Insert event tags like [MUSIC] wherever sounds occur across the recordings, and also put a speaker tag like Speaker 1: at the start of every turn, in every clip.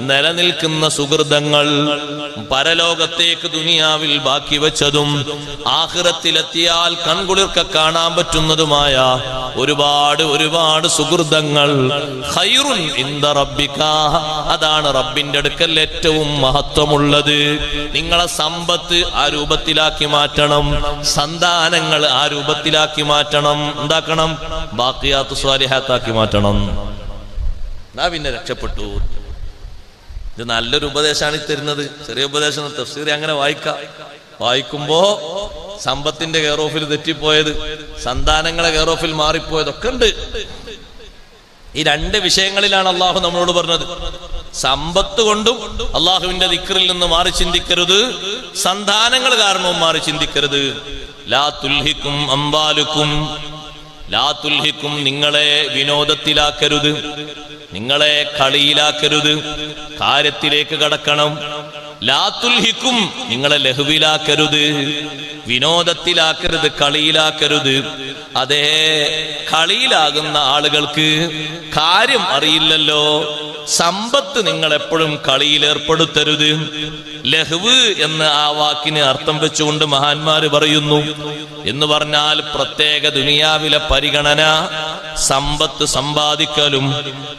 Speaker 1: നിലനിൽക്കുന്ന സുഹൃതങ്ങൾ പരലോകത്തേക്ക് ദുനിയാവിൽ ബാക്കി വെച്ചതും ആഹൃത്തിലെത്തിയാൽ കൺകുളിർക്ക കാണാൻ പറ്റുന്നതുമായ ഒരുപാട് ഒരുപാട് സുഹൃതങ്ങൾ. അതാണ് റബ്ബിന്റെ അടുക്കൽ ഏറ്റവും മഹത്വമുള്ളത്. നിങ്ങളെ സമ്പത്ത് ആ രൂപത്തിലാക്കി മാറ്റണം. സന്താനങ്ങൾ ആ രൂപത്തിലാക്കി മാറ്റണം. എന്താക്കണം? ബാക്കിയാത്ത് സ്വാലിഹാത്താക്കി മാറ്റണം. എന്നാ പിന്നെ രക്ഷപ്പെട്ടു. ഇത് നല്ലൊരു ഉപദേശമാണ് ഈ തരുന്നത്. ചെറിയ ഉപദേശം തഫ്സീർ അങ്ങനെ വായിക്കാം. വായിക്കുമ്പോ സമ്പത്തിന്റെ കെയർ ഓഫിൽ തെറ്റിപ്പോയത് സന്താനങ്ങളെ കെയർ ഓഫിൽ മാറിപ്പോയതൊക്കെ ഉണ്ട്. ഈ രണ്ട് വിഷയങ്ങളിലാണ് അള്ളാഹു നമ്മളോട് പറഞ്ഞത്. സമ്പത്ത് കൊണ്ടും അള്ളാഹുവിന്റെ ദിക്കറിൽ നിന്ന് മാറി ചിന്തിക്കരുത്. സന്താനങ്ങൾ കാരണവും മാറി ചിന്തിക്കരുത്. ലാ തുൽഹിക്കും അമ്പാലുക്കും ലാ തുൽഹിക്കും നിങ്ങളെ വിനോദത്തിലാക്കരുത്. നിങ്ങളെ കളിയിലാക്കരുത്. കാര്യത്തിലേക്ക് കടക്കണം. ലാത്തുൽഹിക്കും നിങ്ങളെ ലഹുവിലാക്കരുത്. വിനോദത്തിലാക്കരുത് കളിയിലാക്കരുത്. അതേ കളിയിലാകുന്ന ആളുകൾക്ക് കാര്യം അറിയില്ലല്ലോ. സമ്പത്ത് നിങ്ങൾ എപ്പോഴും കളിയിൽ ഏർപ്പെടുത്തരുത്. ലഹ്വ് എന്ന ആ വാക്കിന് അർത്ഥം വെച്ചുകൊണ്ട് മഹാന്മാര് പറയുന്നു. എന്ന് പറഞ്ഞാൽ പ്രത്യേക ദുനിയാവിലെ പരിഗണന സമ്പത്ത് സമ്പാദിക്കലും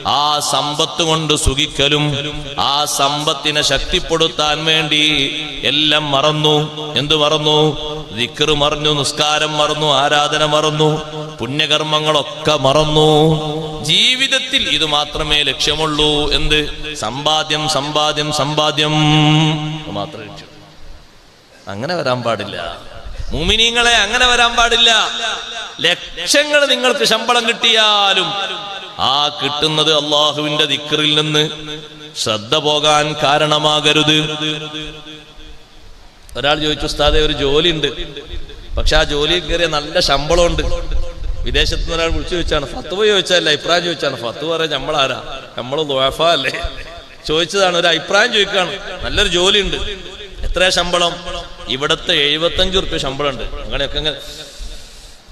Speaker 1: ആ സമ്പത്ത് കൊണ്ട് സുഖിക്കലും ആ സമ്പത്തിനെ ശക്തിപ്പെടുത്താൻ വേണ്ടി എല്ലാം മറന്നു. എന്തു മറന്നു? ദിക്കറ് മറന്നു നിസ്കാരം മറന്നു ആരാധന മറന്നു പുണ്യകർമ്മങ്ങളൊക്കെ മറന്നു. ജീവിതത്തിൽ ഇത് മാത്രമേ ലക്ഷ്യമുള്ളൂ. എന്ത്? സമ്പാദ്യം സമ്പാദ്യം സമ്പാദ്യം. മാത്രമേ അങ്ങനെ വരാൻ പാടില്ല. മുമിനീങ്ങളെ അങ്ങനെ വരാൻ പാടില്ല. ലക്ഷങ്ങൾ നിങ്ങൾക്ക് ശമ്പളം കിട്ടിയാലും ആ കിട്ടുന്നത് അള്ളാഹുവിന്റെ ദിക്കറിൽ നിന്ന് ശ്രദ്ധ പോകാൻ കാരണമാകരുത്. ഒരാൾ ചോദിച്ചു ഉസ്താദെ ഒരു ജോലി ഉണ്ട് പക്ഷെ ആ ജോലിയിൽ കയറിയ നല്ല ശമ്പളമുണ്ട്. വിദേശത്ത് നിന്ന് ഒരാൾ വിളിച്ചു ചോദിച്ചാണ് ഫത്തുവ ചോദിച്ചല്ല അഭിപ്രായം ചോദിച്ചാണ് ഫത്തു പറയാൻ നമ്മളാരാ? നമ്മൾ അല്ലേ? ചോദിച്ചതാണ് ഒരു അഭിപ്രായം ചോദിക്കാണ് നല്ലൊരു ജോലി ഉണ്ട് എത്ര ശമ്പളം? ഇവിടത്തെ എഴുപത്തഞ്ച് റുപ്യ ശമ്പളം ഉണ്ട് അങ്ങനെയൊക്കെ അങ്ങനെ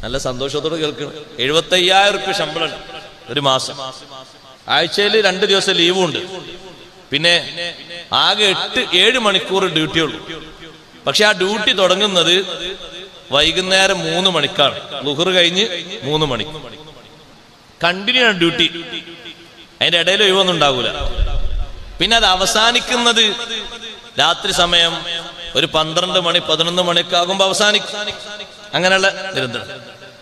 Speaker 1: നല്ല സന്തോഷത്തോടെ കേൾക്കണം. എഴുപത്തി അയ്യായിരം റുപ്യ ശമ്പളം ഒരു മാസം. ആഴ്ചയിൽ രണ്ട് ദിവസം ലീവും ഉണ്ട് പിന്നെ ആകെ എട്ട് ഏഴ് മണിക്കൂർ ഡ്യൂട്ടി ഉള്ളൂ. പക്ഷെ ആ ഡ്യൂട്ടി തുടങ്ങുന്നത് വൈകുന്നേരം മൂന്ന് മണിക്കാണ്. ലുഹർ കഴിഞ്ഞ് മൂന്ന് മണി. കണ്ടിന്യൂ ആണ് ഡ്യൂട്ടി. അതിന്റെ ഇടയിൽ ഒഴിവൊന്നും ഉണ്ടാകൂല പിന്നെ അത് അവസാനിക്കുന്നത് രാത്രി സമയം ഒരു പന്ത്രണ്ട് മണി പതിനൊന്ന് മണിയൊക്കെ ആകുമ്പോ അവസാനിക്കും. അങ്ങനെയുള്ള നിരന്തരം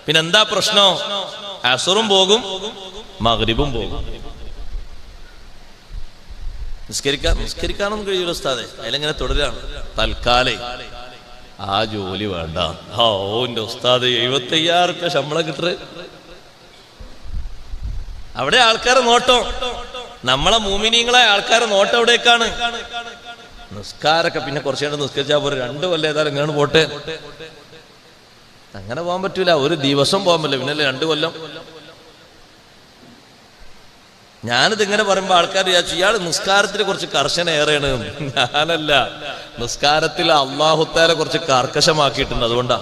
Speaker 1: പിന്നെ എന്താ പ്രശ്നോ? അസുറും പോകും മകരിബും പോകും. നിസ്കരിക്കാൻ നിസ്കരിക്കാനൊന്നും കഴിയൂല ഉസ്താദെ. അതിലെങ്ങനെ തുടരാണ്. തൽക്കാലേ ആ ജോലി വേണ്ട. ഓ എന്റെ ഉസ്താദ് എഴുപത്തി അയ്യായിരം റുപ്യ ശമ്പളം കിട്ടറ് അവിടെ ആൾക്കാരെ നോട്ടോ. നമ്മളെ മൂമിനിങ്ങളെ ആൾക്കാരെ നോട്ടം എവിടേക്കാണ് നിസ്കാരൊക്കെ പിന്നെ കുറച്ചു നേരം നിസ്കരിച്ചാൽ പോരെ. രണ്ട് കൊല്ലം ഏതായാലും ഇങ്ങനെ പോട്ടെ. അങ്ങനെ പോകാൻ പറ്റൂല. ഒരു ദിവസം പോകാൻ പറ്റില്ല. പിന്നെ രണ്ട് കൊല്ലം. ഞാനിത് ഇങ്ങനെ പറയുമ്പോ ആൾക്കാർ വിചാരിച്ചു ഇയാൾ നിസ്കാരത്തിന് കുറച്ച് കർശന ഏറെയാണ്. ഞാനല്ല. നിസ്കാരത്തിൽ അള്ളാഹുത്താലെ കുറച്ച് കർക്കശമാക്കിയിട്ടുണ്ട്. അതുകൊണ്ടാ.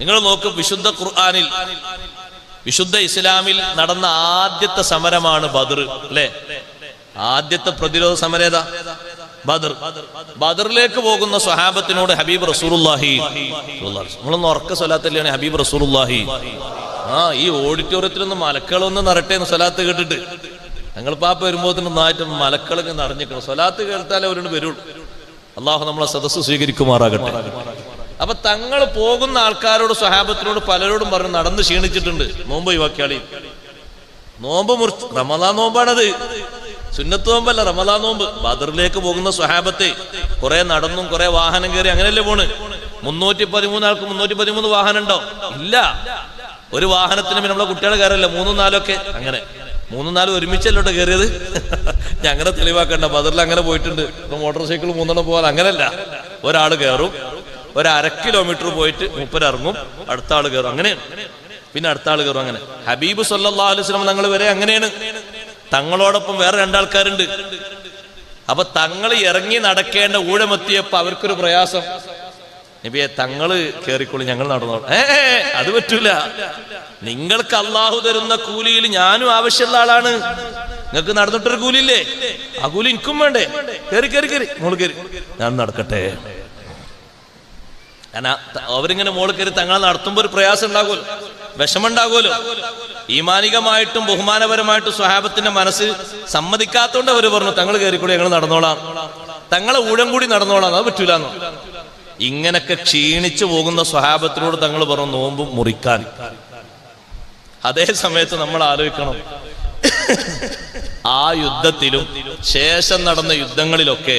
Speaker 1: നിങ്ങൾ നോക്ക് വിശുദ്ധ ഖുർആാനിൽ വിശുദ്ധ ഇസ്ലാമിൽ നടന്ന ആദ്യത്തെ സമരമാണ് ബദർ അല്ലെ? ആദ്യത്തെ പ്രതിരോധ സമരേത ബദർ. ബദറിലേക്ക് പോകുന്ന സ്വഹാബത്തിനോട് ഹബീബ് റസൂലുള്ളാഹി നമ്മളൊന്ന് ഉറക്ക സ്വലാത്തല്ലാണ് ഹബീബ് റസൂലുള്ളാഹി? ആ ഈ ഓഡിറ്റോറിയത്തിൽ ഓഡിറ്റോറിയത്തിലൊന്ന് മലക്കളൊന്ന് നിറട്ടെ എന്ന് സ്വലാത്ത് കേട്ടിട്ട്. ഞങ്ങൾ പാപ്പ വരുമ്പോത്തിന് നായിട്ട് മലക്കളൊക്കെ നിറഞ്ഞിക്കണം സ്വലാത്ത് കേട്ടാലേ അവരോട് വരുള്ളൂ. അള്ളാഹു നമ്മളെ സദസ്സ് സ്വീകരിക്കുമാറാകട്ടെ. അപ്പൊ തങ്ങൾ പോകുന്ന ആൾക്കാരോട് സ്വഹാബത്തിനോട് പലരോടും പറഞ്ഞു നടന്ന് ക്ഷീണിച്ചിട്ടുണ്ട്. നോമ്പ് ഒഴിവാക്കിയാളി. നോമ്പ് മുറിച്ച് റമദാ നോമ്പാണത്. സുന്നത്ത് നോമ്പല്ല റമദാൻ നോമ്പ്. ബദറിലേക്ക് പോകുന്ന സ്വഹാബത്തെ കുറെ നടന്നും കുറെ വാഹനം കയറി അങ്ങനെയല്ലേ പോണ്? മുന്നൂറ്റി പതിമൂന്ന് ആൾക്ക് മുന്നൂറ്റി പതിമൂന്ന് വാഹനം ഉണ്ടോ ഇല്ല. ഒരു വാഹനത്തിന് നമ്മളെ കുട്ടികളെ കയറല്ലേ? മൂന്നും നാലൊക്കെ. അങ്ങനെ. മൂന്നും നാലും ഒരുമിച്ചല്ലോട്ട് കയറിയത്? [LAUGHS] അങ്ങനെ തെളിവാക്കണ്ട. ബദറിൽ അങ്ങനെ പോയിട്ടുണ്ട്. ഇപ്പൊ മോട്ടോർ സൈക്കിൾ മൂന്നെണ്ണം പോകാൻ അങ്ങനല്ല. ഒരാൾ കയറും. ഒരു അര കിലോമീറ്റർ പോയിട്ട് മുപ്പരിറങ്ങും അടുത്ത ആൾ കയറും. അങ്ങനെയാണ്. പിന്നെ അടുത്ത ആൾ കയറും. അങ്ങനെ. ഹബീബ് സല്ലാ അലുസ്ലം ഞങ്ങൾ വരെ അങ്ങനെയാണ്. തങ്ങളോടൊപ്പം വേറെ രണ്ടാൾക്കാരുണ്ട്. അപ്പൊ തങ്ങൾ ഇറങ്ങി നടക്കേണ്ട ഊഴമെത്തിയപ്പോ അവർക്കൊരു പ്രയാസം. നബിയെ തങ്ങൾ കേറിക്കോളി ഞങ്ങൾ നടന്നോളാം. ഏ അത് പറ്റൂല. നിങ്ങൾക്ക് അള്ളാഹു തരുന്ന കൂലിയിൽ ഞാനും ആവശ്യമുള്ള ആളാണ്. നിങ്ങൾക്ക് നടന്നിട്ടൊരു കൂലിയില്ലേ? ആ കൂലി എനിക്കും വേണ്ടേ? കേറി കേറി കയറി മോൾ കയറി ഞാൻ നടക്കട്ടെ. കാരണം അവരിങ്ങനെ മോൾ കയറി തങ്ങളെ നടത്തുമ്പോ ഒരു പ്രയാസം ഉണ്ടാകുമല്ലോ. വിഷമുണ്ടാകുമല്ലോ ഈമാനികമായിട്ടും ബഹുമാനപരമായിട്ടും സ്വഹാബത്തിന്റെ മനസ്സ് സമ്മതിക്കാത്തോണ്ട് അവർ പറഞ്ഞു തങ്ങൾ കയറിക്കൂടി ഞങ്ങൾ നടന്നോളാം. തങ്ങളെ ഊഴം കൂടി നടന്നോളാം അത് പറ്റൂല ഇങ്ങനൊക്കെ ക്ഷീണിച്ചു പോകുന്ന സ്വഹാബത്തിനോട് തങ്ങൾ പറഞ്ഞു നോമ്പ് മുറിക്കാൻ. അതേ സമയത്ത് നമ്മൾ ആലോചിക്കണം. ആ യുദ്ധത്തിലും ശേഷം നടന്ന യുദ്ധങ്ങളിലൊക്കെ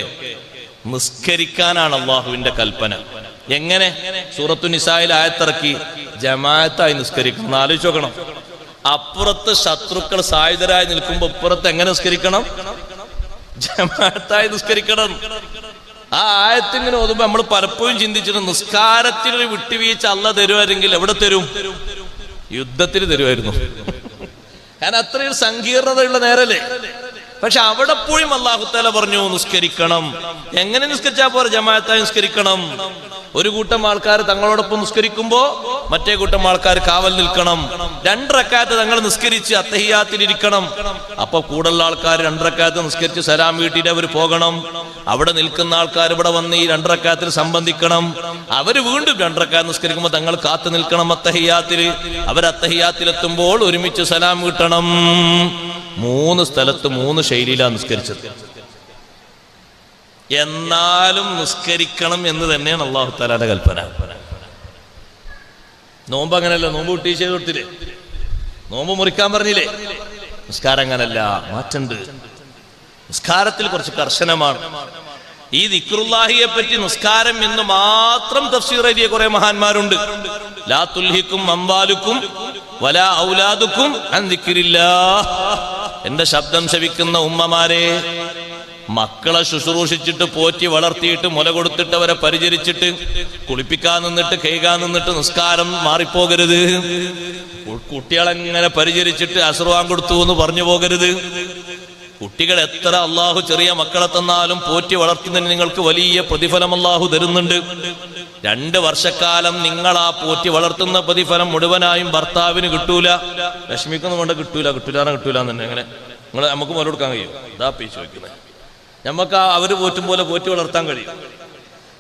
Speaker 1: നിസ്കരിക്കാനാണ് അള്ളാഹുവിന്റെ കൽപ്പന. എങ്ങനെ? സൂറത്തു നിസായിൽ ആയത്തിറക്കി. ജമാഅത്തായി നിസ്കരിക്കണം. ആലോചിച്ച് നോക്കണം. അപ്പുറത്ത് ശത്രുക്കൾ സായുധരായി നിൽക്കുമ്പോ ഇപ്പുറത്ത് എങ്ങനെ നിസ്കരിക്കണം? ജമാഅത്തായി നിസ്കരിക്കണം. ആ ആയത്തിങ്ങനെ ഓതുമ്പോ നമ്മൾ പലപ്പോഴും ചിന്തിച്ചിട്ട് നിസ്കാരത്തിനൊരു വിട്ടുവീഴ്ച അല്ല തരുമായിരുന്നെങ്കിൽ എവിടെ തരും? യുദ്ധത്തിന് തരുമായിരുന്നു കാരണം അത്രയും സങ്കീർണതയുള്ള നേരല്ലേ? പക്ഷെ അവിടെ പോയും അള്ളാഹുത്താല പറഞ്ഞു നിസ്കരിക്കണം. എങ്ങനെ നിസ്കരിച്ചാ പോരെ? ജമാഅത്തായി നിസ്കരിക്കണം. ഒരു കൂട്ടം ആൾക്കാർ തങ്ങളോടൊപ്പം നിസ്കരിക്കുമ്പോ മറ്റേ കൂട്ടം ആൾക്കാർ കാവൽ നിൽക്കണം. രണ്ടരക്കാലത്ത് തങ്ങൾ നിസ്കരിച്ച് അത്തഹിയാത്തിലിരിക്കണം അപ്പൊ കൂടുതലുള്ള ആൾക്കാർ രണ്ടരക്കാലത്ത് നിസ്കരിച്ച് സലാം വീട്ടിട്ട് അവർ പോകണം. അവിടെ നിൽക്കുന്ന ആൾക്കാർ ഇവിടെ വന്ന് ഈ രണ്ടരക്കാലത്തിൽ സംബന്ധിക്കണം. അവർ വീണ്ടും രണ്ടരക്കാലത്ത് നിസ്കരിക്കുമ്പോൾ തങ്ങൾ കാത്തു നിൽക്കണം അത്തഹിയാത്തിൽ. അവർ അത്തഹിയാത്തിലെത്തുമ്പോൾ ഒരുമിച്ച് സലാം വീട്ടണം മൂന്ന് സ്ഥലത്ത് മൂന്ന് ശൈലിയിലാണ് നിസ്കരിച്ചത്. എന്നാലും നിസ്കരിക്കണം എന്ന് തന്നെയാണ് അള്ളാഹു താലാന്റെ കൽപ്പന. നോമ്പ് അങ്ങനല്ല നോമ്പ് കുട്ടി ചെയ്ത് കൊടുത്തില്ലേ? നോമ്പ് മുറിക്കാൻ പറഞ്ഞില്ലേ? നിസ്കാരം അങ്ങനല്ല മാറ്റണ്ട്. നിസ്കാരത്തിൽ കുറച്ച് കർശനമാണ്. ഈ ദിക്റുല്ലാഹിയെ പറ്റി നിസ്കാരം എന്ന് മാത്രം തഫ്സീർ എഴുതിയ കുറെ മഹാന്മാരുണ്ട്. ലാ തുൽഹിക്കും അമ്പാലുക്കും വല ഔലാദുക്കും എന്റെ ശബ്ദം ശവിക്കുന്ന ഉമ്മമാരെ മക്കളെ ശുശ്രൂഷിച്ചിട്ട് പോറ്റി വളർത്തിയിട്ട് മുല കൊടുത്തിട്ട് അവരെ പരിചരിച്ചിട്ട് കുളിപ്പിക്കാൻ നിന്നിട്ട് കൈകാൻ നിന്നിട്ട് നിസ്കാരം മാറിപ്പോകരുത്. കുട്ടികളെങ്ങനെ പരിചരിച്ചിട്ട് അസുറവാൻ കൊടുത്തു എന്ന് പറഞ്ഞു പോകരുത്. കുട്ടികൾ എത്ര അള്ളാഹു ചെറിയ മക്കളെ തന്നാലും പോറ്റി വളർത്തുന്നതിന് നിങ്ങൾക്ക് വലിയ പ്രതിഫലം അള്ളാഹു തരുന്നുണ്ട്. രണ്ട് വർഷക്കാലം നിങ്ങൾ ആ പോറ്റി വളർത്തുന്ന പ്രതിഫലം മുഴുവനായും ഭർത്താവിന് കിട്ടൂല. വിഷമിക്കുന്ന കൊണ്ട് കിട്ടൂല കിട്ടൂലാണ് കിട്ടൂല എന്നുണ്ടെങ്കിൽ അങ്ങനെ നിങ്ങൾ നമുക്ക് മുല കൊടുക്കാൻ കഴിയും? ഇതാ പേച്ചു ചോദിക്കുന്നത് നമുക്ക് ആ അവർ പോറ്റും പോലെ പോറ്റി വളർത്താൻ കഴിയും.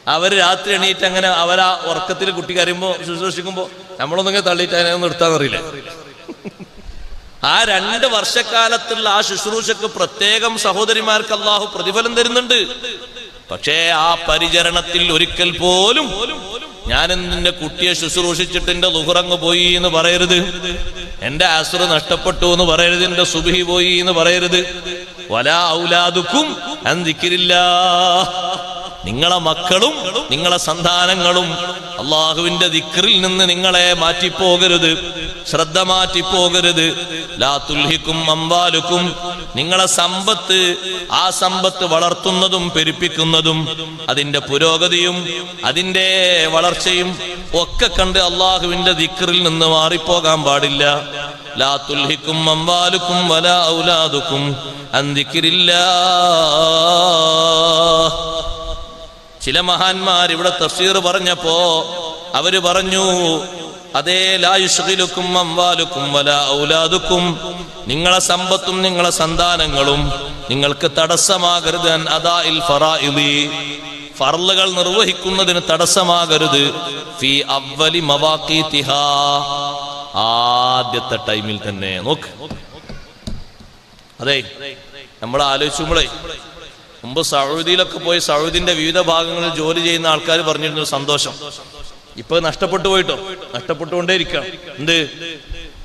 Speaker 1: അവർ രാത്രി എണീറ്റ് അങ്ങനെ അവരാ ഉറക്കത്തിൽ കുട്ടി കരയുമ്പോ ശുശ്രൂഷിക്കുമ്പോ നമ്മളൊന്നിങ്ങനെ തള്ളിയിട്ട് അതിനെ നിർത്താൻ അറിയില്ല. ആ രണ്ട് വർഷക്കാലത്തുള്ള ആ ശുശ്രൂഷക്ക് പ്രത്യേകം സഹോദരിമാർക്ക് അള്ളാഹു പ്രതിഫലം തരുന്നുണ്ട്. പക്ഷേ ആ പരിചരണത്തിൽ ഒരിക്കൽ പോലും ഞാൻ നിന്റെ കുട്ടിയെ ശുശ്രൂഷിച്ചിട്ട് എന്റെ ലുഹുറങ്ങ് പോയി എന്ന് പറയരുത്. എന്റെ ആശ്രു നഷ്ടപ്പെട്ടു എന്ന് പറയരുത്. എന്റെ സുബിഹി പോയി എന്ന് പറയരുത്. വല ഔലാദുക്കും നിങ്ങളെ മക്കളും നിങ്ങളെ സന്താനങ്ങളും അള്ളാഹുവിന്റെ ദിക്റിൽ നിന്ന് നിങ്ങളെ മാറ്റിപ്പോകരുത് ശ്രദ്ധ മാറ്റിപ്പോകരുത്. ലാത്തുൽഹിക്കും അമ്പാലുക്കും നിങ്ങളെ സമ്പത്ത് ആ സമ്പത്ത് വളർത്തുന്നതും പെരുപ്പിക്കുന്നതും അതിന്റെ പുരോഗതിയും അതിന്റെ വളർച്ചയും ഒക്കെ കണ്ട് അള്ളാഹുവിന്റെ ദിക്റിൽ നിന്ന് മാറിപ്പോകാൻ പാടില്ല. ലാ തുൽഹിക്കും അംവാലുക്കും വലാ ഔലാദുക്കും അന്തിക്കിരില്ല ചില മഹാന്മാർ ഇവിടെ തഫ്സീർ പറഞ്ഞപ്പോ അവർ പറഞ്ഞു അതേ ലായുഷിലുക്കും അംവാലുക്കും വല ഔലാദുക്കും നിങ്ങളെ സമ്പത്തും നിങ്ങളെ സന്താനങ്ങളും നിങ്ങൾക്ക് തടസ്സമാകരുത് അതാ ഇൽ ഫറാ ഫർളുകൾ നിർവഹിക്കുന്നതിന് തടസ്സമാകരുത്. ഫി അവലി മവാഖീതിഹാ ആദ്യത്തെ ടൈമിൽ തന്നെ. നോക്ക്. അതെ നമ്മൾ ആലോചിക്കുമ്പോഴേ മുമ്പ് സൗദിയിലൊക്കെ പോയി സൗദിന്റെ വിവിധ ഭാഗങ്ങളിൽ ജോലി ചെയ്യുന്ന ആൾക്കാർ പറഞ്ഞിരുന്നു സന്തോഷം. ഇപ്പൊ നഷ്ടപ്പെട്ടു പോയിട്ടോ? നഷ്ടപ്പെട്ടുകൊണ്ടേയിരിക്കണം. എന്ത്?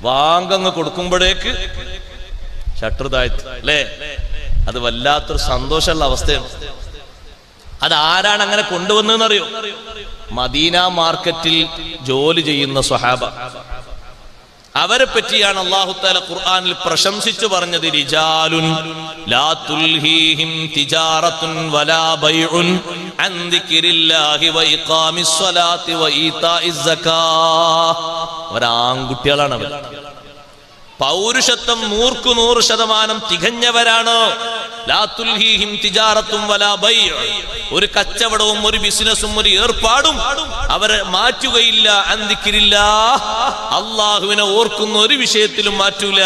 Speaker 1: വാങ്കങ്ങ് കൊടുക്കുമ്പോഴേക്ക് ഷട്ടർ താഴ്ത്തി. അല്ലേ? അത് വല്ലാത്തൊരു സന്തോഷമുള്ള അവസ്ഥയാണ്. അത് ആരാണ് അങ്ങനെ കൊണ്ടുവന്നതെന്നറിയോ? മദീന മാർക്കറ്റിൽ ജോലി ചെയ്യുന്ന സ്വഹാബ. അവരെ പറ്റിയാണ് അള്ളാഹു താല ഖുർആനിൽ പ്രശംസിച്ചു പറഞ്ഞത് റിജാലുൻ ലാ തുൽഹീഹിം തിജാറത്തുൻ വലാ ബൈഉൻ അൻ വ അവരാൺകുട്ടികളാണ് അവർ പൗരുഷത്വം നൂർക്കു നൂറ് ശതമാനം തികഞ്ഞവരാണ്. ഒരു കച്ചവടവും ഒരു ബിസിനസ്സും ഒരു ഏർപ്പാടും അവരെ മാറ്റുകയില്ല അന്തിക്കിരില്ല. അള്ളാഹുവിനെ ഓർക്കുന്ന ഒരു വിഷയത്തിലും മാറ്റൂല.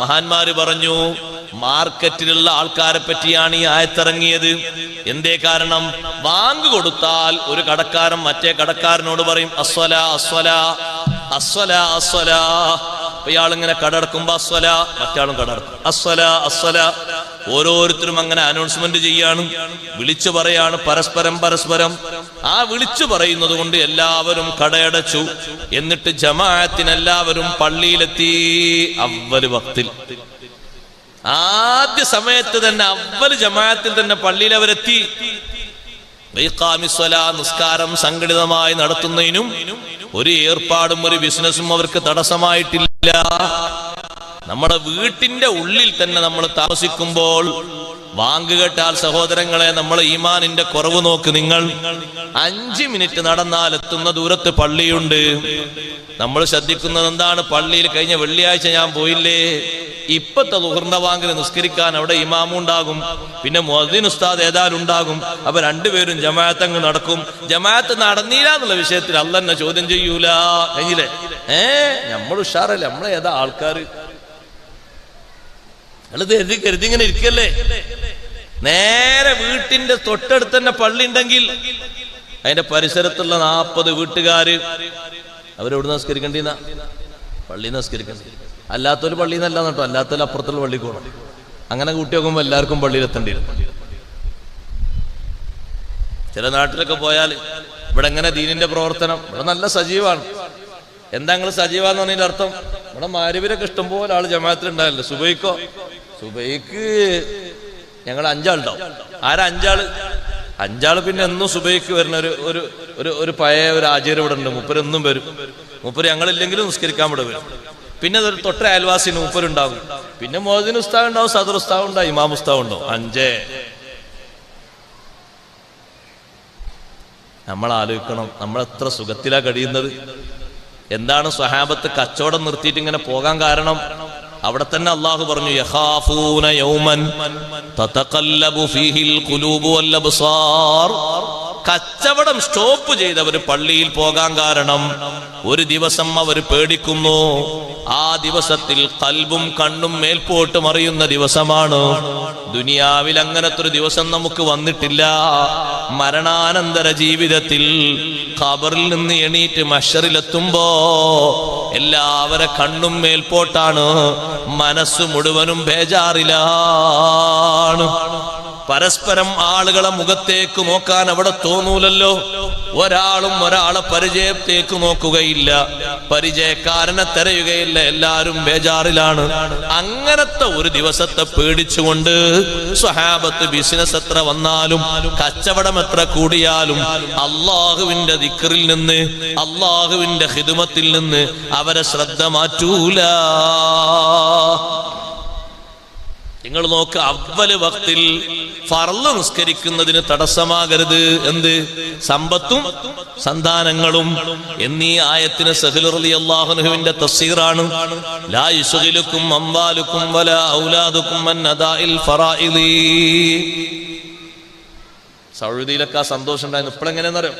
Speaker 1: മഹാന്മാര് പറഞ്ഞു മാർക്കറ്റിലുള്ള ആൾക്കാരെ പറ്റിയാണ് ഈ ആയത്തിറങ്ങിയത്. എന്തേ കാരണം? ബാങ്ക് കൊടുത്താൽ ഒരു കടക്കാരൻ മറ്റേ കടക്കാരനോട് പറയും അസ്വല അസ്വല അസ്വല അസ്വല. അപ്പൊ ഇയാളിങ്ങനെ കടടക്കുമ്പോ അസ്വല മറ്റാളും കടടക്കും. അസ്വല അസ്വല. ഓരോരുത്തരും അങ്ങനെ അനൗൺസ്മെന്റ് ചെയ്യാണ്. വിളിച്ചു പറയാണ് പരസ്പരം പരസ്പരം. ആ വിളിച്ചു പറയുന്നത് കൊണ്ട് എല്ലാവരും കടയടച്ചു. എന്നിട്ട് ജമാഅത്തിന് എല്ലാവരും പള്ളിയിലെത്തി അവൽ ഭക്തിൽ ആദ്യ സമയത്ത് തന്നെ അവൽ ജമാഅത്തിൽ തന്നെ പള്ളിയിൽ അവരെത്തി. നിസ്കാരം സംഘടിതമായി നടത്തുന്നതിനും ഒരു ഏർപ്പാടും ഒരു ബിസിനസ്സും അവർക്ക് തടസ്സമായിട്ടില്ല. നമ്മുടെ വീട്ടിന്റെ ഉള്ളിൽ തന്നെ നമ്മൾ താമസിക്കുമ്പോൾ വാങ്ക് കേട്ടാൽ സഹോദരങ്ങളെ നമ്മൾ ഈമാനിന്റെ കുറവ് നോക്ക്. നിങ്ങൾ അഞ്ച് മിനിറ്റ് നടന്നാൽ എത്തുന്ന ദൂരത്ത് പള്ളിയുണ്ട്. നമ്മൾ ശ്രദ്ധിക്കുന്നത് എന്താണ്? പള്ളിയിൽ കഴിഞ്ഞ വെള്ളിയാഴ്ച ഞാൻ പോയില്ലേ? ഇപ്പത്തെ ലുഹറിന്റെ വാങ്ങിന് നിസ്കരിക്കാൻ അവിടെ ഇമാമും ഉണ്ടാകും. പിന്നെ മൊദീൻ ഉസ്താദ് ഏതാനും ഉണ്ടാകും. അപ്പൊ രണ്ടുപേരും ജമാഅത്ത് അങ്ങ് നടക്കും. ജമാഅത്ത് നടന്നില്ല എന്നുള്ള വിഷയത്തിൽ അല്ലെന്നെ ചോദ്യം ചെയ്യൂല. കഴിഞ്ഞില്ലേ? ഏ? നമ്മൾ ഉഷാറല്ലേ? നമ്മളെ ഏതാ ആൾക്കാര്? നിങ്ങളിത് കരുതി കരുതി ഇങ്ങനെ ഇരിക്കല്ലേ? നേരെ വീട്ടിന്റെ തൊട്ടടുത്ത് തന്നെ പള്ളി ഉണ്ടെങ്കിൽ അതിന്റെ പരിസരത്തുള്ള നാൽപ്പത് വീട്ടുകാര് അവരെവിടെ നമസ്കരിക്കേണ്ടിന്ന പള്ളി നമസ്കരിക്കണ്ടി അല്ലാത്തൊരു പള്ളി എന്നല്ല കേട്ടോ. അല്ലാത്തൊരു അപ്പുറത്തുള്ള പള്ളി പോകണം അങ്ങനെ കൂട്ടി നോക്കുമ്പോൾ എല്ലാവർക്കും പള്ളിയിൽ എത്തേണ്ടി ചില നാട്ടിലൊക്കെ പോയാൽ ഇവിടെ എങ്ങനെ ദീനിന്റെ പ്രവർത്തനം? ഇവിടെ നല്ല സജീവാണ്. എന്താ നിങ്ങൾ സജീവാന്ന് പറഞ്ഞതിന്റെ അർത്ഥം? ഇവിടെ മാരുവിരൊക്കെ ഇഷ്ടംപോലെ ആൾ ജമാഅത്തിൽ ഉണ്ടായല്ലോ സുബൈക്കോ? സുബൈക്ക് ഞങ്ങൾ അഞ്ചാളുണ്ടാവും. ആരാ അഞ്ചാൾ? അഞ്ചാൾ പിന്നെ എന്നും സുബൈക്ക് വരുന്ന ഒരു ഒരു ഒരു ഒരു പഴയ ഒരു ആചാര്യം ഇവിടെ ഉണ്ട്. മുപ്പര് എന്നും വരും. മുപ്പര് ഞങ്ങളില്ലെങ്കിലും നിസ്കരിക്കാൻ ഇവിടെ വരും. പിന്നെ അതൊരു തൊട്ട അയൽവാസിന് മുപ്പരുണ്ടാവും പിന്നെ മോദിന് ഉസ്താവ് ഉണ്ടാവും സദർ ഉസ്താവ് ഉണ്ടാവും ഇമാം ഉസ്താവ് ഉണ്ടാവും. അഞ്ചേ. നമ്മൾ ആലോചിക്കണം നമ്മൾ എത്ര സുഖത്തിലാ കഴിയുന്നത്? എന്താണ് സ്വഹാബത്ത് കച്ചവടം നിർത്തിയിട്ട് ഇങ്ങനെ പോകാൻ കാരണം? അവിടെ തന്നെ അള്ളാഹു പറഞ്ഞു യഖാഫൂന യൗമൻ തതഖല്ലബു ഫീഹിൽ ഖുലൂബു വൽ അബ്സാർ. കച്ചവടം സ്റ്റോപ്പ് ചെയ്തവർ പള്ളിയിൽ പോകാൻ കാരണം ഒരു ദിവസം അവർ പേടിക്കുന്നു. ആ ദിവസത്തിൽ കൽബും കണ്ണും മേൽപോട്ട് മറിയുന്ന ദിവസമാണ്. ദുനിയാവിൽ അങ്ങനത്തെ ഒരു ദിവസം നമുക്ക് വന്നിട്ടില്ല. മരണാനന്തര ജീവിതത്തിൽ ഖബറിൽ നിന്ന് എണീറ്റ് മഷറിലെത്തുമ്പോ എല്ലാവരെ കണ്ണും മേൽപോട്ടാണ്. മനസ്സു മുഴുവനും ബേജാറിലാണ്. പരസ്പരം ആളുകളെ മുഖത്തേക്ക് നോക്കാൻ അവിടെ തോന്നൂലല്ലോ. ഒരാളും ഒരാളെ പരിചയത്തേക്ക് നോക്കുകയില്ല. പരിചയക്കാരനെ തെരയുകയില്ല. എല്ലാരും ബേജാറിലാണ്. അങ്ങനത്തെ ഒരു ദിവസത്തെ പേടിച്ചുകൊണ്ട് സ്വഹാബത്ത് ബിസിനസ് എത്ര വന്നാലും കച്ചവടം എത്ര കൂടിയാലും അള്ളാഹുവിന്റെ ദിക്കറിൽ നിന്ന് അള്ളാഹുവിന്റെ ഹിദുമത്തിൽ നിന്ന് അവരെ ശ്രദ്ധ മാറ്റൂല. നിങ്ങൾ നോക്ക് അവൽ വക്തിൽ ഫർൾ നിസ്കരിക്കുന്നതിന് തടസ്സമാകരുത്. എന്ത്? സമ്പത്തും സന്താനങ്ങളും. എന്നീ ആയത്തിന് സഹൽ റളി അള്ളാഹുനുഹുവിന്റെ തഫ്സീറാണ്. ലാ അംവാലുക്കും വല ഔലാദുക്കും സൗദിയിലൊക്കെ ആ സന്തോഷം ഉണ്ടായിരുന്നു. ഇപ്പോഴെങ്ങനെയെന്നറിയാം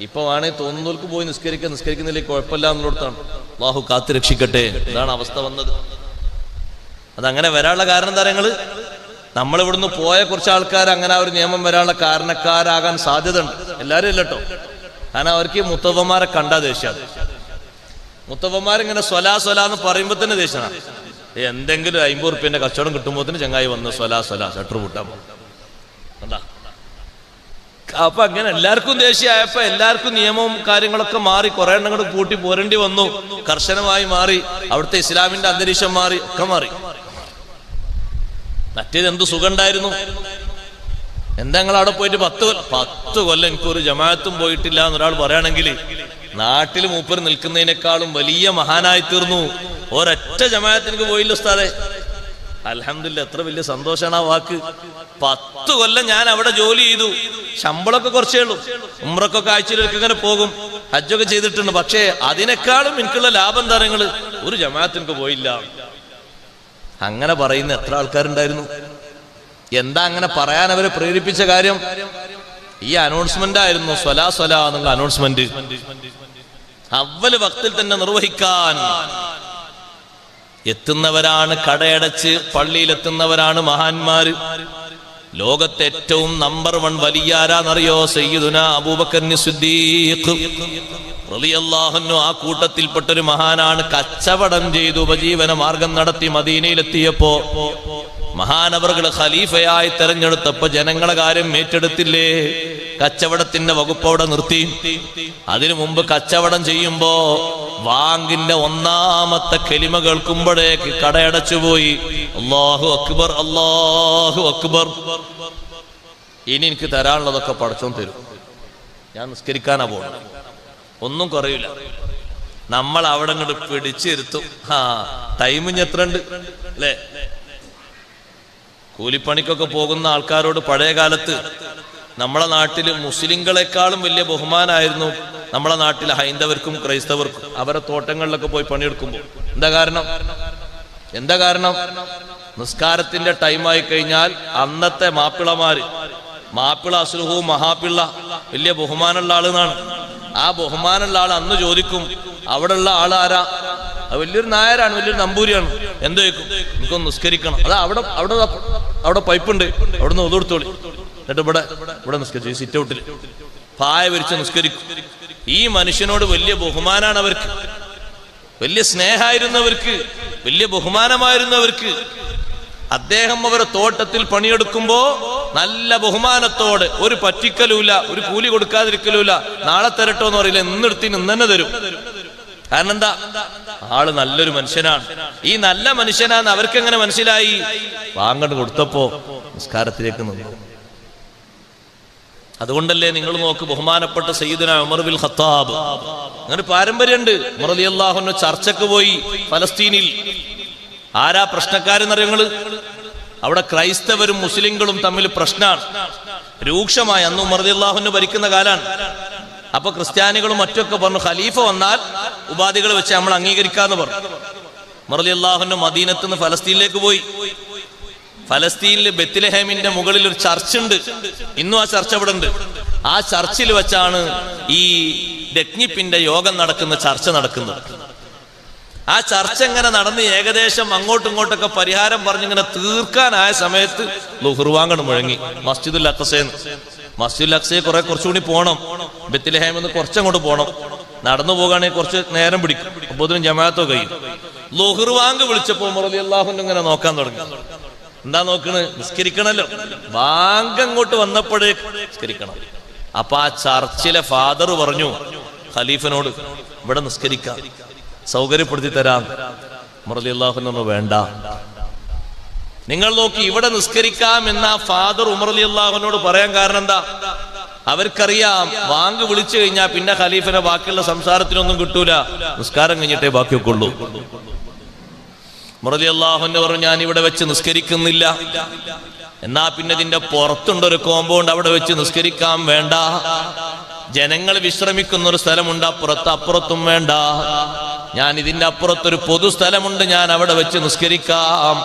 Speaker 1: ഇപ്പൊ വേണേ തോന്നുന്നവർക്ക് പോയി നിസ്കരിക്കാൻ നിസ്കരിക്കുന്നില്ലേ? കുഴപ്പമില്ല എന്നുള്ളടത്താണ് അള്ളാഹു കാത്തു രക്ഷിക്കട്ടെ ഇതാണ് അവസ്ഥ വന്നത്. അതങ്ങനെ വരാനുള്ള കാരണം എന്താ നിങ്ങൾ? നമ്മൾ ഇവിടുന്ന് പോയ കുറച്ച് ആൾക്കാർ അങ്ങനെ ആ ഒരു നിയമം വരാനുള്ള കാരണക്കാരാകാൻ സാധ്യത ഉണ്ട് എല്ലാരും ഇല്ലട്ടോ കാരണം അവർക്ക് മുത്തവന്മാരെ കണ്ടാ ദേഷ്യാണ് മുത്തവന്മാരിങ്ങനെ സ്വലാ സ്വല എന്ന് പറയുമ്പോ തന്നെ ദേഷ്യമാണ് എന്തെങ്കിലും അമ്പത് റുപ്യന്റെ കച്ചവടം കിട്ടുമ്പോത്തിന് ചങ്ങായി വന്ന് സ്വലാ സ്വല ഷട്ടർ എന്താ അപ്പൊ അങ്ങനെ എല്ലാവർക്കും ദേഷ്യമായപ്പോ എല്ലാവർക്കും നിയമവും കാര്യങ്ങളൊക്കെ മാറി കുറെ എണ്ണം കൂടെ കൂട്ടി പോരേണ്ടി വന്നു. കർശനമായി മാറി. അവിടുത്തെ ഇസ്ലാമിന്റെ അന്തരീക്ഷം മാറി ഒക്കെ മാറി. മറ്റേത് എന്ത് സുഖമുണ്ടായിരുന്നു? എന്താ നിങ്ങൾ അവിടെ പോയിട്ട് പത്ത് കൊല്ലം പത്ത് കൊല്ലം എനിക്കൊരു ജമാഅത്തും പോയിട്ടില്ല എന്നൊരാൾ പറയുകയാണെങ്കിൽ നാട്ടിൽ മൂപ്പർ നിൽക്കുന്നതിനേക്കാളും വലിയ മഹാനായി തീർന്നു. ഒരൊറ്റ ജമാഅത്ത് പോയില്ല ഉസ്താദെ. അലഹമില്ല എത്ര വലിയ സന്തോഷമാണ് ആ വാക്ക്. പത്ത് കൊല്ലം ഞാൻ അവിടെ ജോലി ചെയ്തു. ശമ്പളമൊക്കെ കുറച്ചേ ഉള്ളൂ. ഉമ്രക്കൊക്കെ ആഴ്ചയിലൊക്കെ ഇങ്ങനെ പോകും. ഹജ്ജൊക്കെ ചെയ്തിട്ടുണ്ട്. പക്ഷേ അതിനേക്കാളും എനിക്കുള്ള ലാഭം എന്താ ഒരു ജമാഅത്ത് എനിക്ക് പോയില്ല. അങ്ങനെ പറയുന്ന എത്ര ആൾക്കാരുണ്ടായിരുന്നു? എന്താ അങ്ങനെ പറയാൻ അവരെ പ്രേരിപ്പിച്ച കാര്യം? ഈ അനൗൺസ്മെന്റ് ആയിരുന്നു സ്വലാ സ്വല എന്നുള്ള അനൗൺസ്മെന്റ് അവൽ ഭക്തിൽ തന്നെ നിർവഹിക്കാൻ. എത്തുന്നവരാണ് കടയടച്ച് പള്ളിയിലെത്തുന്നവരാണ് മഹാന്മാര്. ലോകത്തെ ഏറ്റവും നമ്പർ വൺ വലിയാരാന്നറിയോ സയ്യിദുന അബൂബക്കറിന് സിദ്ദീഖ്? റളിയല്ലാഹുന്നു ആ കൂട്ടത്തിൽപ്പെട്ട ഒരു മഹാനാണ് കച്ചവടം ചെയ്ത് ഉപജീവന മാർഗം നടത്തി മദീനയിലെത്തിയപ്പോ മഹാനവറുകൾ ഖലീഫയായി തെരഞ്ഞെടുത്തപ്പോ ജനങ്ങളെ കാര്യം ഏറ്റെടുത്തില്ലേ? കച്ചവടത്തിന്റെ വകുപ്പ് അവിടെ നിർത്തി. അതിനു മുമ്പ് കച്ചവടം ചെയ്യുമ്പോ വാങ്ങിന്റെ ഒന്നാമത്തെ കെലിമ കേൾക്കുമ്പോഴേക്ക് കടയടച്ചുപോയി അള്ളാഹു അക്ബർ അള്ളാഹു അക്ബർ. ഇനി എനിക്ക് തരാനുള്ളതൊക്കെ പടച്ചോൻ തരും. ഞാൻ നിസ്കരിക്കാനാ പോകണം ഒന്നും കുറയില്ല നമ്മൾ അവിടെ അങ്ങോട്ട് പിടിച്ചിരുത്തും. ആ ടൈം ഇനി എത്ര ഉണ്ട് അല്ലേ? കൂലിപ്പണിക്കൊക്കെ പോകുന്ന ആൾക്കാരോട് പഴയ കാലത്ത് നമ്മളെ നാട്ടിൽ മുസ്ലിങ്ങളെക്കാളും വലിയ ബഹുമാനായിരുന്നു നമ്മളെ നാട്ടിൽ ഹൈന്ദവർക്കും ക്രൈസ്തവർക്കും. അവരെ തോട്ടങ്ങളിലൊക്കെ പോയി പണിയെടുക്കുമ്പോൾ. എന്താ കാരണം? എന്താ കാരണം? നിസ്കാരത്തിന്റെ ടൈമായി കഴിഞ്ഞാൽ അന്നത്തെ മാപ്പിളമാര് മാപ്പിള അസുലഹു മഹാപിള്ള വലിയ ബഹുമാനമുള്ള ആളെന്നാണ്. ആ ബഹുമാനമുള്ള ആൾ അന്ന് ചോദിക്കും അവിടെയുള്ള ആൾ ആരാ? അത് വലിയൊരു നായരാണ് വലിയൊരു നമ്പൂരിയാണ്. എന്തോ എനിക്കൊന്ന് നിസ്കരിക്കണം. അതാ അവിടെ അവിടെ അവിടെ പൈപ്പുണ്ട്. അവിടെ നിന്ന് ഒതുകൊടുത്തോളി. എന്നിട്ട് ഇവിടെ ഇവിടെ നിസ്കരിച്ചു. സിറ്റ് ഔട്ടിൽ പായ വിരിച്ച് നിസ്കരിക്കും. ഈ മനുഷ്യനോട് വലിയ ബഹുമാനാണ് അവർക്ക്. വലിയ സ്നേഹമായിരുന്നവർക്ക് വലിയ ബഹുമാനമായിരുന്നവർക്ക്. അദ്ദേഹം അവരെ തോട്ടത്തിൽ പണിയെടുക്കുമ്പോ നല്ല ബഹുമാനത്തോടെ ഒരു പറ്റിക്കലുമില്ല ഒരു കൂലി കൊടുക്കാതിരിക്കലുമില്ല. നാളെ തരട്ടോ എന്ന് പറയില്ല. ഇന്നെടുത്തി ഇന്ന് തരും. കാരണം എന്താ? ആൾ നല്ലൊരു മനുഷ്യനാണ്. ഈ നല്ല മനുഷ്യനാന്ന് അവർക്ക് എങ്ങനെ മനസ്സിലായി? വാങ്ങണ്ട് കൊടുത്തപ്പോ നിസ്കാരത്തിലേക്ക് നിന്നു. അതുകൊണ്ടല്ലേ നിങ്ങൾ നോക്ക് ബഹുമാനപ്പെട്ട സയ്യിദിന ഉമർ ബിൽ ഖത്താബ്. അങ്ങനെ പാരമ്പര്യമുണ്ട്. ഉമർ അലി ചർച്ചക്ക് പോയി ഫലസ്തീനിൽ. ആരാ പ്രശ്നക്കാരെന്നറിയങ്ങൾ അവിടെ ക്രൈസ്തവരും മുസ്ലിങ്ങളും തമ്മിൽ പ്രശ്നമാണ് രൂക്ഷമായി. അന്ന് ഉമർ അള്ളാഹുന് ഭരിക്കുന്ന കാലാണ്. അപ്പൊ ക്രിസ്ത്യാനികളും മറ്റൊക്കെ പറഞ്ഞു ഖലീഫ വന്നാൽ ഉപാധികൾ വെച്ച് നമ്മൾ അംഗീകരിക്കാന്ന് പറഞ്ഞു. ഉമർ അള്ളാഹുന് മദീനത്ത് നിന്ന് ഫലസ്തീനിലേക്ക് പോയി. ഫലസ്തീനിൽ ബെത്തിലഹേമിന്റെ മുകളിൽ ഒരു ചർച്ച് ഉണ്ട് ഇന്നും ആ ചർച്ച അവിടെ ഉണ്ട് ആ ചർച്ചിൽ വെച്ചാണ് ഈ രജ്ഞിപ്പിന്റെ യോഗം നടക്കുന്ന ചർച്ച നടക്കുന്നത്. ആ ചർച്ച എങ്ങനെ നടന്ന് ഏകദേശം അങ്ങോട്ടും ഇങ്ങോട്ടൊക്കെ പരിഹാരം പറഞ്ഞിങ്ങനെ തീർക്കാനായ സമയത്ത് ലുഹുർവാങ്കണ് മുഴങ്ങി. മസ്ജിദുൽ അക്സേന്ന്. മസ്ജിദുൽ അക്സയെ കുറെ കുറച്ചുകൂടി പോകണം ബത്തിലഹേമെന്ന് കുറച്ചങ്ങോട്ട് പോകണം നടന്നു പോകുകയാണെങ്കിൽ കുറച്ച് നേരം പിടിക്കും. അപ്പോൾ ജമാഅത്തോ കഴിയും. ലുഹുർവാങ്ക് വിളിച്ചപ്പോൾ മുറലി അള്ളാഹുൻ ഇങ്ങനെ നോക്കാൻ തുടങ്ങി. എന്താ നോക്കണ്? നിസ്കരിക്കണല്ലോ. ബാങ്ക് അങ്ങോട്ട് വന്നപ്പോഴേ നിസ്കരിക്കണം. അപ്പൊ ആ ചർച്ചിലെ ഫാദർ പറഞ്ഞു ഖലീഫിനോട് ഇവിടെ നിസ്കരിക്കാം. സൗകര്യപ്പെടുത്തി തരാം. മുറലി അള്ളാഹുനൊന്നും വേണ്ട. നിങ്ങൾ നോക്കി ഇവിടെ നിസ്കരിക്കാം എന്ന ഫാദർ ഉമർലി അള്ളാഹുനോട് പറയാൻ കാരണം എന്താ? അവർക്കറിയാം വാങ്ക് വിളിച്ചു കഴിഞ്ഞാൽ പിന്നെ ഖലീഫിനെ ബാക്കിയുള്ള സംസാരത്തിനൊന്നും കിട്ടൂല. നിസ്കാരം കഴിഞ്ഞിട്ടേ ബാക്കിയൊക്കെ ഉള്ളൂ. മുറലി അള്ളാഹുന്ന് പറഞ്ഞു ഞാൻ ഇവിടെ വെച്ച് നിസ്കരിക്കുന്നില്ല. എന്നാ പിന്നെ ഇതിന്റെ പുറത്തുണ്ടൊരു കോമ്പൗണ്ട് അവിടെ വെച്ച് നിസ്കരിക്കാൻ വേണ്ട. ജനങ്ങൾ വിശ്രമിക്കുന്ന ഒരു സ്ഥലമുണ്ട് അപ്പുറത്ത് അപ്പുറത്തും വേണ്ട. ഞാൻ ഇതിന്റെ അപ്പുറത്തൊരു പൊതുസ്ഥലമുണ്ട് ഞാൻ അവിടെ വെച്ച് നിസ്കരിക്കാം.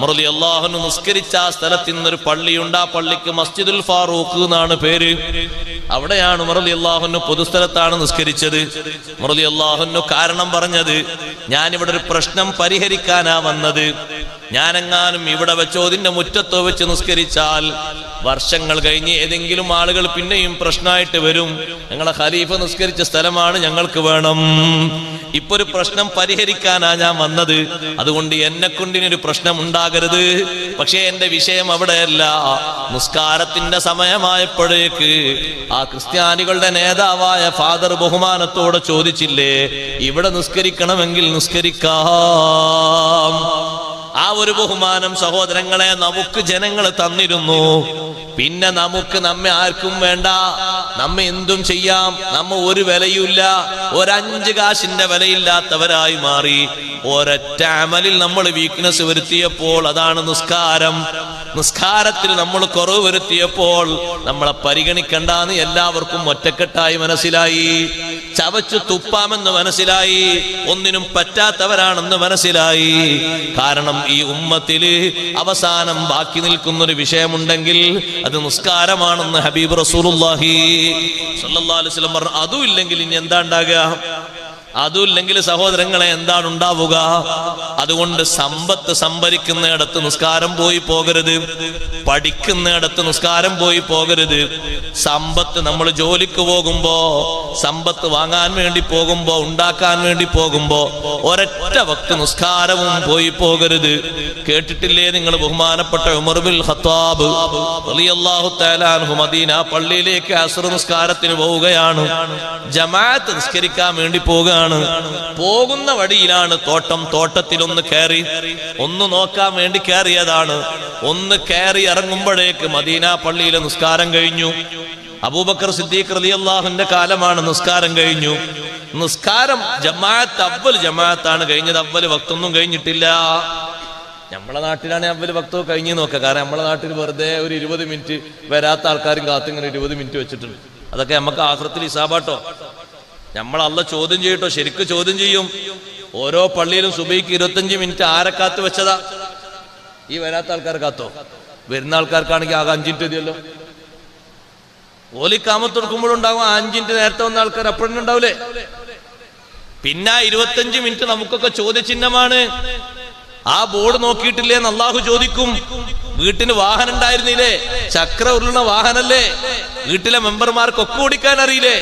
Speaker 1: മുറലി അള്ളാഹുന് നിസ്കരിച്ച ആ സ്ഥലത്ത് ഇന്നൊരു പള്ളിയുണ്ട് ആ പള്ളിക്ക് മസ്ജിദുൽ ഫാറൂഖ് എന്നാണ് പേര്. അവിടെയാണ് മുറലി അള്ളാഹുനു പൊതുസ്ഥലത്താണ് നിസ്കരിച്ചത്. മുറലി അള്ളാഹുനു കാരണം പറഞ്ഞത് ഞാൻ ഇവിടെ ഒരു പ്രശ്നം പരിഹരിക്കാനാ വന്നത്. ഞാനെങ്ങാനും ഇവിടെ വെച്ചോ ഇതിന്റെ മുറ്റത്തോ വെച്ച് നിസ്കരിച്ചാൽ വർഷങ്ങൾ കഴിഞ്ഞ് ഏതെങ്കിലും ആളുകൾ പിന്നെയും പ്രശ്നമായിട്ട് വരും. ഞങ്ങളെ ഖലീഫ നിസ്കരിച്ച സ്ഥലമാണ് ഞങ്ങൾക്ക് വേണം. ഇപ്പൊ ഒരു പ്രശ്നം പരിഹരിക്കാനാ ഞാൻ വന്നത്. അതുകൊണ്ട് എന്നെ കൊണ്ടിനൊരു പ്രശ്നം ഉണ്ടാകരുത്. പക്ഷേ എന്റെ വിഷയം അവിടെയല്ല. നിസ്കാരത്തിന്റെ സമയമായപ്പോഴേക്ക് ക്രിസ്ത്യാനികളുടെ നേതാവായ ഫാദർ ബഹുമാനത്തോടെ ചോദിച്ചില്ലേ? ഇവിടെ നിസ്കരിക്കണമെങ്കിൽ നിസ്കരിക്കാം. ആ ഒരു ബഹുമാനം സഹോദരങ്ങളെ നമുക്ക് ജനങ്ങൾ തന്നിരുന്നു. പിന്നെ നമുക്ക് നമ്മെ ആർക്കും വേണ്ട. നമ്മ എന്തും ചെയ്യാം. നമ്മ ഒരു വിലയുമില്ല. ഒരഞ്ച് കാശിന്റെ വിലയില്ലാത്തവരായി മാറി. ഒരൊറ്റ അമലിൽ നമ്മൾ വീക്ക്നെസ് വരുത്തിയപ്പോൾ അതാണ് നിസ്കാരം. നിസ്കാരത്തിൽ നമ്മൾ കുറവ് വരുത്തിയപ്പോൾ നമ്മളെ പരിഗണിക്കണ്ടെന്ന് എല്ലാവർക്കും ഒറ്റക്കെട്ടായി മനസ്സിലായി. ചവച്ചു തുപ്പാമെന്ന് മനസ്സിലായി. ഒന്നിനും പറ്റാത്തവരാണെന്ന് മനസ്സിലായി. കാരണം ഈ ഉമ്മത്തിൽ അവസാനം ബാക്കി നിൽക്കുന്നൊരു വിഷയമുണ്ടെങ്കിൽ അത് നിസ്കാരമാണെന്ന് ഹബീബ് റസൂലുള്ളാഹി സ്വല്ലല്ലാഹു അലൈഹി വസല്ലം പറഞ്ഞു അതും ഇല്ലെങ്കിൽ ഇനി എന്താ ഉണ്ടാകുക? അതും ഇല്ലെങ്കിൽ സഹോദരങ്ങളെ എന്താണ് ഉണ്ടാവുക അതുകൊണ്ട് സമ്പത്ത് സംഭരിക്കുന്നിടത്ത് നിസ്കാരം പോയി പോകരുത്. പഠിക്കുന്നിടത്ത് നിസ്കാരം പോയി പോകരുത്. സമ്പത്ത് നമ്മൾ ജോലിക്ക് പോകുമ്പോ സമ്പത്ത് വാങ്ങാൻ വേണ്ടി പോകുമ്പോ ഉണ്ടാക്കാൻ വേണ്ടി പോകുമ്പോ ഒരൊറ്റ വക്ത് നിസ്കാരവും പോയി പോകരുത്. കേട്ടിട്ടില്ലേ നിങ്ങൾ ബഹുമാനപ്പെട്ട ഉമർബിൽ ഹത്താബ് അൻഹു മദീന പള്ളിയിലേക്ക് അസ്ർ നിസ്കാരത്തിന് പോവുകയാണ്. ജമാഅത്ത് നിസ്കരിക്കാൻ വേണ്ടി പോവുകയാണ്. പോകുന്ന വഴിയിലാണ് തോട്ടം. തോട്ടത്തിൽ ഒന്ന് കയറി ഒന്ന് നോക്കാൻ വേണ്ടി കയറിയതാണ്. ഒന്ന് കയറി ഇറങ്ങുമ്പോഴേക്ക് മദീന പള്ളിയിലെ നിസ്കാരം കഴിഞ്ഞു. അബൂബക്കർ സിദ്ദീഖ് റളിയല്ലാഹുവിന്റെ കാലമാണ് നിസ്കാരം കഴിഞ്ഞു. നിസ്കാരം ജമാഅത്ത് അവൽ ജമാഅത്താണ്. കഴിഞ്ഞത് അവൽ വക്തൊന്നും കഴിഞ്ഞിട്ടില്ല. നമ്മളെ നാട്ടിലാണ് അവൽ ഭക്തോ കഴിഞ്ഞു നോക്കുക. കാരണം നമ്മളെ നാട്ടിൽ വെറുതെ ഒരു ഇരുപത് മിനിറ്റ് വരാത്ത ആൾക്കാരും കാത്തിങ്ങനെ ഇരുപത് മിനിറ്റ് വെച്ചിട്ടുണ്ട്. അതൊക്കെ നമുക്ക് ആശ്രത്തിൽ ഇസാബാട്ടോ. നമ്മൾ അല്ല ചോദ്യം ചെയ്യട്ടോ ശരിക്കും ചോദ്യം ചെയ്യും. ഓരോ പള്ളിയിലും സുബൈക്ക് ഇരുപത്തഞ്ച് മിനിറ്റ് ആരെ കാത്തു വെച്ചതാ? ഈ വരാത്ത ആൾക്കാർ കാത്തോ? വരുന്ന ആൾക്കാർക്കാണെങ്കിൽ ആകെ അഞ്ചിന്റെ മതിയല്ലോ. ഓലി കാമത്തെടുക്കുമ്പോഴുണ്ടാകും ആ അഞ്ചിന്റെ നേരത്തെ വന്ന ആൾക്കാർ അപ്പോഴും ഉണ്ടാവില്ലേ പിന്നെ ഇരുപത്തഞ്ച് മിനിറ്റ് നമുക്കൊക്കെ ചോദ്യചിഹ്നമാണ്. ആ ബോർഡ് നോക്കിയിട്ടില്ലേ എന്ന് അള്ളാഹു ചോദിക്കും. വീട്ടിന് വാഹനം ഉണ്ടായിരുന്നില്ലേ? ചക്ര ഉരുളണ വാഹനല്ലേ? വീട്ടിലെ മെമ്പർമാർക്കൊക്കെ ഓടിക്കാൻ അറിയില്ലേ?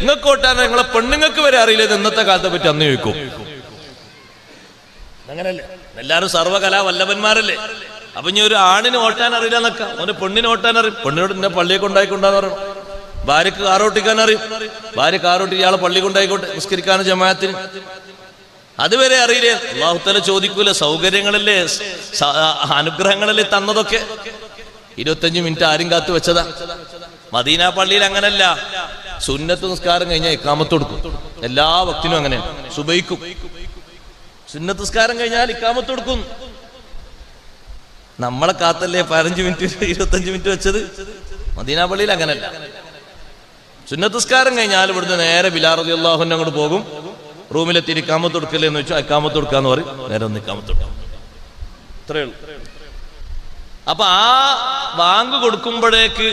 Speaker 1: നിങ്ങൾക്ക് ഓട്ടാൻ നിങ്ങളെ പെണ്ണുങ്ങൾക്ക് വരെ അറിയില്ലേ ഇന്നത്തെ കാലത്തെ പറ്റി അന്ന് ചോദിക്കും. അങ്ങനല്ലേ? എല്ലാരും സർവകലാ വല്ലഭന്മാരല്ലേ? അപ്പൊ ഇനി ഒരു ആണിന് ഓട്ടാൻ അറിയില്ല എന്നൊക്കെ. അവന് പെണ്ണിന് ഓട്ടാൻ അറിയും. പെണ്ണിനോട് എന്നെ പള്ളിയെ കൊണ്ടായിക്കൊണ്ടാന്ന് പറയണം ഭാര്യക്ക് കാറോട്ടിക്കാൻ അറിയും. ഭാര്യ കാറോട്ടി ഇയാളെ പള്ളി കൊണ്ടായിക്കോട്ടെ. നിസ്കരിക്കാനും ജമാഅത്തിന്. അതുവരെ അറിയില്ലേ? അള്ളാഹുത്തല ചോദിക്കൂല സൗകര്യങ്ങളല്ലേ അനുഗ്രഹങ്ങളല്ലേ തന്നതൊക്കെ? ഇരുപത്തഞ്ച് മിനിറ്റ് ആരും കാത്തു വെച്ചതാ. മദീന പള്ളിയിൽ അങ്ങനല്ല. സുന്നത്ത് നിസ്കാരം കഴിഞ്ഞാൽ ഇക്കാമത്ത് കൊടുക്കും. എല്ലാ ഭക്തിനും അങ്ങനെയാണ്. സുബൈക്കും. സുന്നത്ത് നിസ്കാരം കഴിഞ്ഞാൽ ഇക്കാമത്ത് കൊടുക്കും. നമ്മളെ കാത്തല്ലേ പതിനഞ്ച് മിനിറ്റ് ഇരുപത്തഞ്ച് മിനിറ്റ് വെച്ചത്? മദീന പള്ളിയിൽ അങ്ങനല്ല. സുന്നത്ത് നിസ്കാരം കഴിഞ്ഞാൽ ഇവിടുന്ന് നേരെ ബിലാറുദ്ദി അള്ളാഹുവിന്റെ അങ്ങോട്ട് പോകും. റൂമിലെത്തി ഇക്കാമത്ത് കൊടുക്കല്ലേ എന്ന് വെച്ചാൽ കാമത്ത് കൊടുക്കാന്ന് പറയും. നേരെ ഒന്ന് കാമത്ത് കൊടുക്കാം ഇത്രയേ ഉള്ളൂ. അപ്പൊ ആ വാങ്ക് കൊടുക്കുമ്പോഴേക്ക്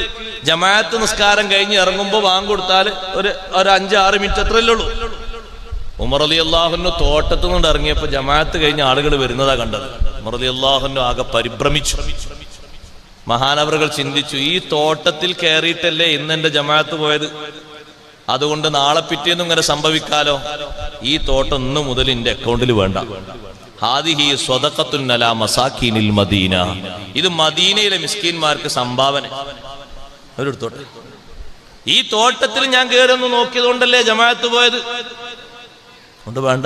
Speaker 1: ജമാഅത്ത് നിസ്കാരം കഴിഞ്ഞ് ഇറങ്ങുമ്പോ വാങ്ക് കൊടുത്താൽ ഒരു ഒരു അഞ്ച് ആറ് മിനിറ്റ് അത്രയല്ലേ ഉള്ളൂ. ഉമർ അലി അള്ളാഹുന്നു തോട്ടത്തു നിന്ന് ഇറങ്ങിയപ്പോ ജമാഅത്ത് കഴിഞ്ഞ ആളുകൾ വരുന്നതാ കണ്ടത്. ഉമർ അലി അള്ളാഹുന്നു ആകെ പരിഭ്രമിച്ചു. മഹാനവറുകൾ ചിന്തിച്ചു ഈ തോട്ടത്തിൽ കയറിയിട്ടല്ലേ ഇന്ന് എന്റെ ജമാഅത്ത് പോയത്? അതുകൊണ്ട് നാളെ പിറ്റേന്നും ഇങ്ങനെ സംഭവിക്കാലോ? ഈ തോട്ടം ഇന്ന് മുതൽ എന്റെ അക്കൗണ്ടിൽ വേണ്ട. ഹാദിഹി സ്വതക്കത്തുന്നല മസാഖീനിൽ മദീന. ഇത് മദീനയിലെ മിസ്കീന്മാർക്ക് സംഭാവന. അവരെടുത്തോട്ടെ ഈ തോട്ടത്തിൽ ഞാൻ കയറുന്നു നോക്കിയതുകൊണ്ടല്ലേ ജമാഅത്ത് പോയത്? കൊണ്ട് വേണ്ട.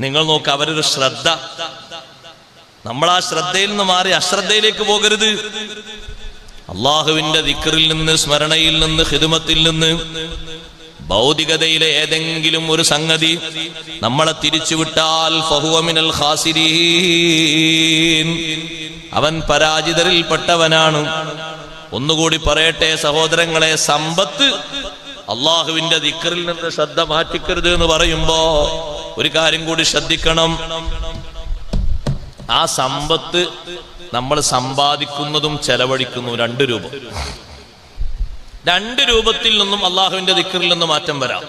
Speaker 1: നിങ്ങൾ നോക്ക് അവരൊരു ശ്രദ്ധ. നമ്മൾ ആ ശ്രദ്ധയിൽ നിന്ന് മാറി അശ്രദ്ധയിലേക്ക് പോകരുത്. അള്ളാഹുവിന്റെ ദിക്റിൽ നിന്ന് സ്മരണയിൽ നിന്ന് ഹിദുമത്തിൽ നിന്ന് ഭൗതികതയിലെ ഏതെങ്കിലും ഒരു സംഗതി നമ്മളെ തിരിച്ചുവിട്ടാൽ ഫഹുവമിനൽ ഖാസിരീൻ. അവൻ പരാജിതരിൽപ്പെട്ടവനാണ്. ഒന്നുകൂടി പറയട്ടെ സഹോദരങ്ങളെ സമ്പത്ത് അള്ളാഹുവിന്റെ ദിക്റിൽ നിന്ന് ശ്രദ്ധ മാറ്റിക്കരുത് എന്ന് പറയുമ്പോ ഒരു കാര്യം കൂടി ശ്രദ്ധിക്കണം. ആ സമ്പത്ത് നമ്മൾ സമ്പാദിക്കുന്നതും ചെലവഴിക്കുന്നു രണ്ട് രൂപം. രണ്ട് രൂപത്തിൽ നിന്നും അള്ളാഹുവിന്റെ ദിക്കറിൽ നിന്ന് മാറ്റം വരാം.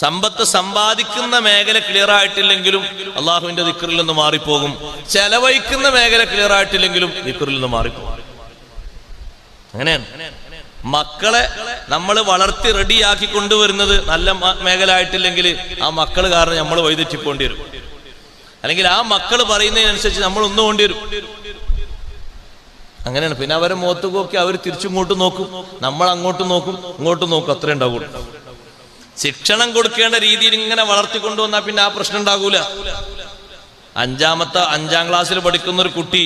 Speaker 1: സമ്പത്ത് സമ്പാദിക്കുന്ന മേഖല ക്ലിയർ ആയിട്ടില്ലെങ്കിലും അള്ളാഹുവിന്റെ ദിക്കറിൽ നിന്ന് മാറിപ്പോകും. ചെലവഴിക്കുന്ന മേഖല ക്ലിയർ ആയിട്ടില്ലെങ്കിലും ദിക്കറിൽ നിന്ന് മാറിപ്പോകും. അങ്ങനെയാണ്. മക്കളെ നമ്മൾ വളർത്തി റെഡിയാക്കി കൊണ്ടുവരുന്നത് നല്ല മേഖല ആയിട്ടില്ലെങ്കിൽ ആ മക്കൾ കാരണം നമ്മൾ വഴിതെറ്റിപ്പോണ്ടി വരും. അല്ലെങ്കിൽ ആ മക്കൾ പറയുന്നതിനനുസരിച്ച് നമ്മൾ ഒന്നും കൊണ്ടുവരും അങ്ങനെയാണ്. പിന്നെ അവരെ മുഖത്ത് നോക്കി അവർ തിരിച്ചിങ്ങോട്ട് നോക്കും. നമ്മൾ അങ്ങോട്ട് നോക്കും ഇങ്ങോട്ട് നോക്കും. അത്രേ ഉണ്ടാവുള്ളൂ. ശിക്ഷണം കൊടുക്കേണ്ട രീതിയിൽ ഇങ്ങനെ വളർത്തിക്കൊണ്ടുവന്നാൽ പിന്നെ ആ പ്രശ്നം ഉണ്ടാകൂല അഞ്ചാമത്തെ അഞ്ചാം ക്ലാസ്സിൽ പഠിക്കുന്ന ഒരു കുട്ടി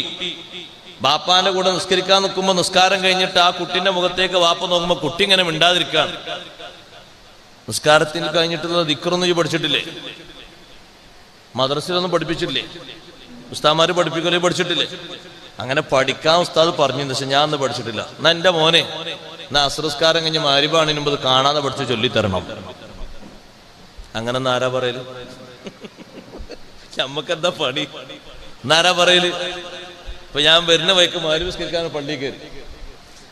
Speaker 1: ബാപ്പാന്റെ കൂടെ നിസ്കരിക്കാൻ നിൽക്കുമ്പോൾ നിസ്കാരം കഴിഞ്ഞിട്ട് ആ കുട്ടിന്റെ മുഖത്തേക്ക് വാപ്പ നോക്കുമ്പോൾ കുട്ടി ഇങ്ങനെ മിണ്ടാതിരിക്കുകയാണ് നിസ്കാരത്തിന് കഴിഞ്ഞിട്ടുള്ള ദിക്കറൊന്നും ഈ പഠിച്ചിട്ടില്ലേ? മദ്രസയിലൊന്നും പഠിപ്പിച്ചിട്ടില്ലേ? ഉസ്താമാര് പഠിപ്പിക്കലേ പഠിച്ചിട്ടില്ലേ? അങ്ങനെ പഠിക്കാൻ ഉസ്താദ് പറഞ്ഞു പക്ഷെ ഞാൻ അന്ന് പഠിച്ചിട്ടില്ല. എന്നാ എന്റെ മോനെ എന്നാ അസ്രസ്കാരം കഴിഞ്ഞ് മാരിബാണിന് മുമ്പ് കാണാതെ പഠിച്ച് ചൊല്ലിത്തരണം. അങ്ങനെ ആരാ പറയൽ? നമ്മക്കെന്താ പണി? എന്നാരാ പറയൽ? ഇപ്പൊ ഞാൻ വരുന്ന വൈക്ക് മാരിസ്കരിക്കാൻ പള്ളി കയറി.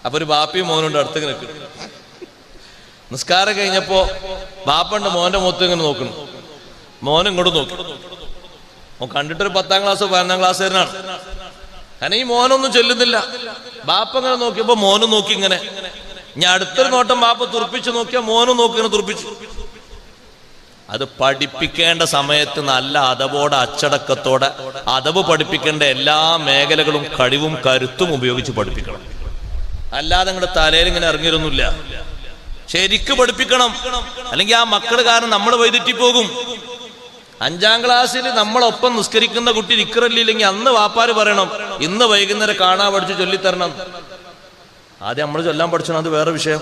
Speaker 1: അപ്പൊ ഒരു ബാപ്പിയും മോനുണ്ട് അടുത്ത് നിൽക്കും നിസ്കാരം കഴിഞ്ഞപ്പോ ബാപ്പണ്ട് മോന്റെ മുഖത്ത് ഇങ്ങനെ നോക്കണം മോൻ ഇങ്ങോട്ട് നോക്കി. മോൻ കണ്ടിട്ടൊരു പത്താം ക്ലാസ് പതിനൊന്നാം ക്ലാസ് തന്നെയാണ് കാരണം ഈ മോനൊന്നും ചെല്ലുന്നില്ല. ബാപ്പ ഇങ്ങനെ നോക്കിയപ്പോ മോനും നോക്കി ഇങ്ങനെ. ഞാൻ അടുത്തൊരു നോട്ടം ബാപ്പ തുറപ്പിച്ച് നോക്കിയാ മോനും നോക്കി ഇങ്ങനെ തുറപ്പിച്ചു. അത് പഠിപ്പിക്കേണ്ട സമയത്ത് നല്ല അതവോടെ അച്ചടക്കത്തോടെ അതവ് പഠിപ്പിക്കേണ്ട എല്ലാ മേഖലകളും കഴിവും കരുത്തും ഉപയോഗിച്ച് പഠിപ്പിക്കണം. അല്ലാതെ നിങ്ങളുടെ തലയിൽ ഇങ്ങനെ ഇറങ്ങിയിരുന്നില്ല. ശരിക്ക് പഠിപ്പിക്കണം. അല്ലെങ്കിൽ ആ മക്കൾ കാരണം നമ്മൾ വൈതെറ്റി പോകും. അഞ്ചാം ക്ലാസ്സിൽ നമ്മളൊപ്പം നിസ്കരിക്കുന്ന കുട്ടി നിക്കറല്ലില്ലെങ്കിൽ അന്ന് വാപ്പാര് പറയണം ഇന്ന് വൈകുന്നേരം കാണാൻ പഠിച്ച് ചൊല്ലിത്തരണം. ആദ്യം നമ്മൾ ചൊല്ലാൻ പഠിച്ചണം അത് വേറെ വിഷയം.